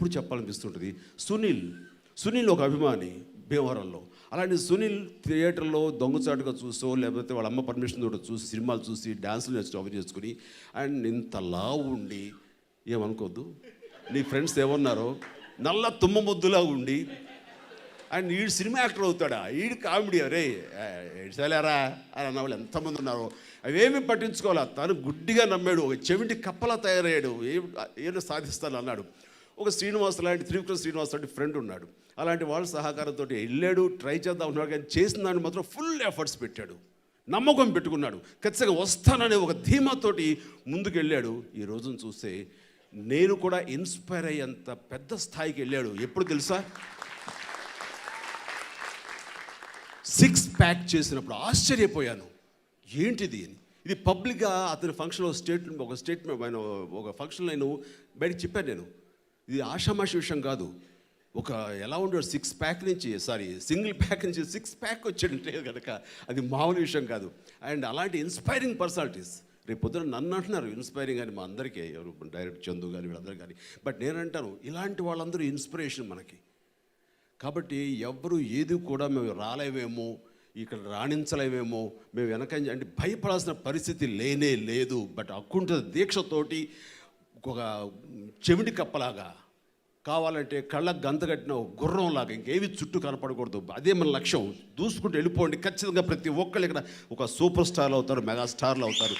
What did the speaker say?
ఎప్పుడు చెప్పాలనిపిస్తుంటుంది? సునీల్ సునీల్ ఒక అభిమాని భీమవరంలో. అలాంటి సునీల్ థియేటర్లో దొంగచాటుగా చూసో లేకపోతే వాళ్ళ అమ్మ పర్మిషన్ తోటి చూసి సినిమాలు చూసి డ్యాన్సులు నేర్చుకుని అవి చేసుకుని అండ్ ఇంత లావు ఉండి ఏమనుకోద్దు? నీ ఫ్రెండ్స్ ఏమన్నారో? నల్ల తుమ్మ ముద్దులా ఉండి అండ్ ఈడు సినిమా యాక్టర్ అవుతాడా? ఈడు కామెడీ అరే ఏడ్చలేరా? అని అన్న వాళ్ళు ఎంతమంది ఉన్నారో. అవేమి పట్టించుకోవాలా? తను గుడ్డిగా నమ్మాడు ఒక చెవిటి కప్పలా తయారయ్యాడు. ఏ ఏదో సాధిస్తాను అన్నాడు ఒక శ్రీనివాస్ లాంటి త్రివిక్రమ శ్రీనివాస్ లాంటి ఫ్రెండ్ ఉన్నాడు. అలాంటి వాళ్ళ సహకారంతో వెళ్ళాడు ట్రై చేద్దాం ఉన్నాడు కానీ చేసిన దాన్ని మాత్రం ఫుల్ ఎఫర్ట్స్ పెట్టాడు. నమ్మకం పెట్టుకున్నాడు. ఖచ్చితంగా వస్తాననే ఒక ధీమాతోటి ముందుకు వెళ్ళాడు ఈ రోజును చూస్తే నేను కూడా ఇన్స్పైర్ అయ్యేంత పెద్ద స్థాయికి వెళ్ళాడు. ఎప్పుడు తెలుసా? సిక్స్ ప్యాక్ చేసినప్పుడు ఆశ్చర్యపోయాను. ఏంటిది అని. ఇది పబ్లిక్గా అతని ఫంక్షన్లో స్టేట్ ఒక స్టేట్మెంట్ ఆయన ఒక ఫంక్షన్లో నేను బయటకు చెప్పాను నేను. ఇది ఆషామాషి విషయం కాదు. ఒక ఎలా ఉండడు సిక్స్ ప్యాక్ నుంచి సారీ సింగిల్ ప్యాక్ నుంచి సిక్స్ ప్యాక్ వచ్చాడంటే కనుక అది మామూలు విషయం కాదు. అండ్ అలాంటి ఇన్స్పైరింగ్ పర్సనాలిటీస్ రేపు పొద్దున నన్ను అంటున్నారు ఇన్స్పైరింగ్ అని మా అందరికీ ఎవరు డైరెక్ట్ చందు కానీ వీళ్ళందరూ కానీ బట్ నేనంటాను ఇలాంటి వాళ్ళందరూ ఇన్స్పిరేషన్ మనకి. కాబట్టి ఎవరు ఏది కూడా మేము రాలేమేమో ఇక్కడ రాణించలేమేమో మేము వెనక అంటే భయపడాల్సిన పరిస్థితి లేనే లేదు. బట్ అక్కుంట దీక్షతోటి ఒక చెవిటి కప్పలాగా కావాలంటే కళ్ళకు గంతగట్టిన గుర్రంలాగా ఇంకేవి చుట్టూ కనపడకూడదు. అదే మన లక్ష్యం. దూసుకుంటూ వెళ్ళిపోండి. ఖచ్చితంగా ప్రతి ఒక్కళ్ళు ఇక్కడ ఒక సూపర్ స్టార్లు అవుతారు మెగాస్టార్లు అవుతారు.